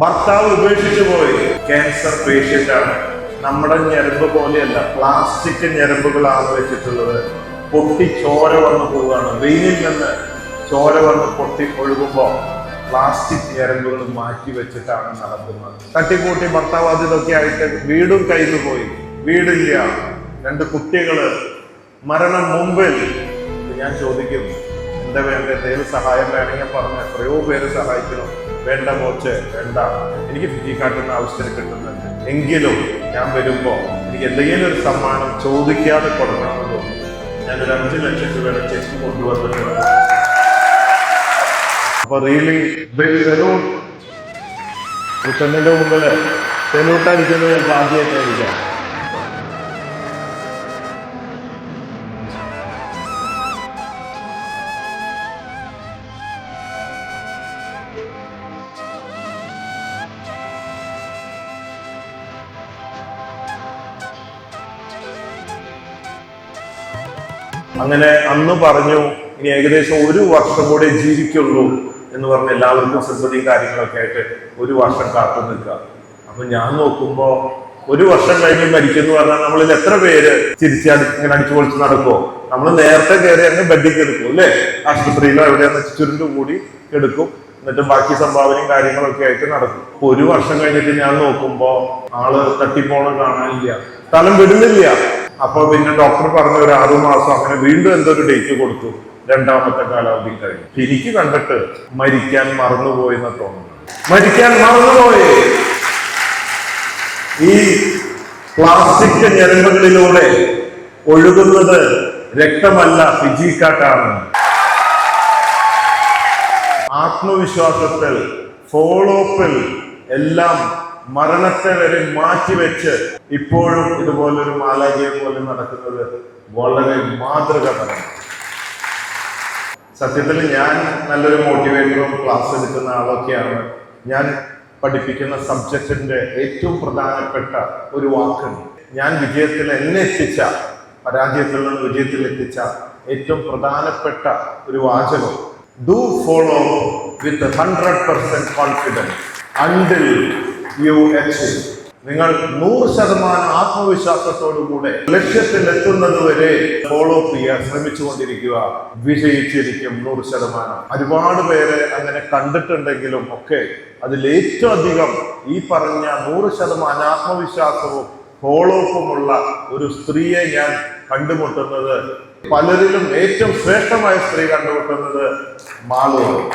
ഭർത്താവ് ഉപേക്ഷിച്ചു പോയി. ക്യാൻസർ പേഷ്യന്റ് ആണ്. നമ്മുടെ ഞരമ്പ് പോലെയല്ല പ്ലാസ്റ്റിക് ഞരമ്പുകളാണ് വെച്ചിട്ടുള്ളത്. പൊട്ടി ചോര വന്നു പോവുകയാണ്. വെയിലിൽ നിന്ന് ചോര വന്ന് പൊട്ടി ഒഴുകുമ്പോൾ പ്ലാസ്റ്റിക് ഞരമ്പുകൾ മാറ്റി വെച്ചിട്ടാണ് നടക്കുന്നത്. തട്ടിക്കൂട്ടി ഭർത്താവ് അതിലൊക്കെ ആയിട്ട് വീടും കയ്യിൽ പോയി. വീടില്ല. രണ്ട് കുട്ടികൾ. മരണം മുമ്പിൽ. ഞാൻ ചോദിക്കും എന്താ വേണ്ട? എന്തെങ്കിലും സഹായം വേണമെങ്കിൽ പറഞ്ഞ എത്രയോ പേര് സഹായിക്കണം. വേണ്ട മോച്ച് വേണ്ട. എനിക്ക് ഫിജി കാട്ടുന്ന ആവശ്യത്തിന് കിട്ടുന്നുണ്ട്. എങ്കിലും ഞാൻ വരുമ്പോൾ എനിക്ക് എന്തെങ്കിലും ഒരു സമ്മാനം ചോദിക്കാതെ കൊടുക്കണമെന്ന് തോന്നുന്നു ഞാനൊരു അഞ്ച് ലക്ഷം രൂപയുടെ ചെക്ക് കൊണ്ടുവന്നിട്ടുണ്ട്. അപ്പൊ റിയലി കൃഷ്ണന്റെ മുമ്പിൽ തെലൂട്ടായിരിക്കുന്നത് ഞാൻ ആദ്യമായിട്ടായിരിക്കാം അങ്ങനെ അന്ന് പറഞ്ഞു ഇനി ഏകദേശം ഒരു വർഷം കൂടെ ജീവിക്കുള്ളൂ എന്ന് പറഞ്ഞ് എല്ലാവർക്കും സിമ്പതിയും കാര്യങ്ങളൊക്കെ ആയിട്ട് ഒരു വർഷം കാത്തു നിൽക്കുക. അപ്പൊ ഞാൻ നോക്കുമ്പോ ഒരു വർഷം കഴിഞ്ഞ് മരിക്കുന്നു പറഞ്ഞാൽ നമ്മളിൽ എത്ര പേര് തിരിച്ചടി ഇങ്ങനെ അടിച്ചു പൊളിച്ച് നടക്കുമോ നമ്മൾ നേരത്തെ കയറി അങ്ങ് ബെഡിൽ എടുക്കും അല്ലേ? ആശുപത്രിയിലോ എവിടെയാന്ന് ചുരുണ്ടു കൂടി എടുക്കും എന്നിട്ട് ബാക്കി സംഭാവനയും കാര്യങ്ങളൊക്കെ ആയിട്ട് നടക്കും. ഒരു വർഷം കഴിഞ്ഞിട്ട് ഞാൻ നോക്കുമ്പോ ആൾ തട്ടിപ്പോണം കാണാനില്ല. സ്ഥലം വിടുന്നില്ല. അപ്പൊ പിന്നെ ഡോക്ടർ പറഞ്ഞ ഒരു ആറു മാസം അങ്ങനെ വീണ്ടും എന്തൊരു ഡേറ്റ് കൊടുത്തു? രണ്ടാമത്തെ കാലാവധി കഴിഞ്ഞു. എനിക്ക് കണ്ടിട്ട് മരിക്കാൻ മറന്നുപോയി എന്ന് തോന്നുന്നു. മരിക്കാൻ മറന്നുപോയി. ഈ പ്ലാസ്റ്റിക് ഞരമ്പുകളിലൂടെ ഒഴുകുന്നത് രക്തമല്ല ഫിജിക്കാട്ടാണ്. ആത്മവിശ്വാസത്തിൽ ഫോളോപ്പിൽ എല്ലാം മരണത്തെ വരെ മാറ്റിവെച്ച് ഇപ്പോഴും ഇതുപോലൊരു മാലാജിയെ പോലെ നടക്കുന്നത് വളരെ മാതൃകപരം സത്യത്തിൽ ഞാൻ നല്ലൊരു മോട്ടിവേറ്ററും ക്ലാസ് എടുക്കുന്ന ആളൊക്കെയാണ്. ഞാൻ പഠിപ്പിക്കുന്ന സബ്ജക്റ്റിന്റെ ഏറ്റവും പ്രധാനപ്പെട്ട ഒരു വാക്കുണ്ട് ഞാൻ വിജയത്തിൽ എന്നെ എത്തിച്ച പരാജയത്തിൽ നിന്ന് വിജയത്തിൽ എത്തിച്ച ഏറ്റവും പ്രധാനപ്പെട്ട ഒരു വാചകം. Do follow with hundred percent confidence until you H നിങ്ങൾ നൂറ് ശതമാനം ആത്മവിശ്വാസത്തോടുകൂടെ ലക്ഷ്യത്തിൽ എത്തുന്നത് വരെ ഫോളോ അപ്പ് ചെയ്യാൻ ശ്രമിച്ചുകൊണ്ടിരിക്കുക. വിജയിച്ചിരിക്കും നൂറ് ശതമാനം. ഒരുപാട് പേരെ അങ്ങനെ കണ്ടിട്ടുണ്ടെങ്കിലും ഒക്കെ അതിൽ ഏറ്റവും അധികം ഈ പറഞ്ഞ നൂറ് ശതമാനം ആത്മവിശ്വാസവും ഫോളോ അപ്പുമുള്ള ഒരു സ്ത്രീയെ ഞാൻ കണ്ടുമുട്ടുന്നത്. പലരിലും ഏറ്റവും ശ്രേഷ്ഠമായ സ്ത്രീ കണ്ടുമുട്ടുന്നത് മാളുവാണ്.